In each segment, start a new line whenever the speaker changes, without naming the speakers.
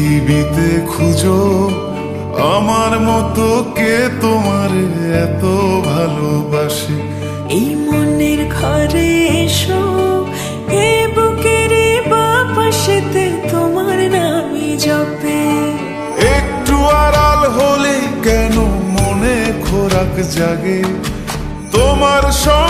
পৃথিবীতে খুঁজো আমার মতো কে তোমার এত ভালোবাসে?
এই মনের ঘরে এসো বাপাশেতে তোমার
একটু আড়াল হলে কেন মনে খোরাক জাগে? তোমার সঙ্গে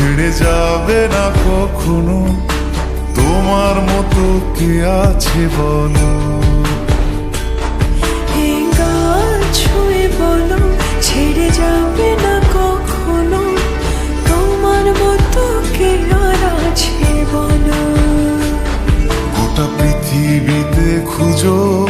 ছেড়ে যাবে না কখনো? তোমার মতো কে আছে বলো?
ছুঁয়ে বলো ছেড়ে যাবে না কখনো? তোমার মতো কে আর আছে বলো?
গোটা পৃথিবীতে খুঁজো।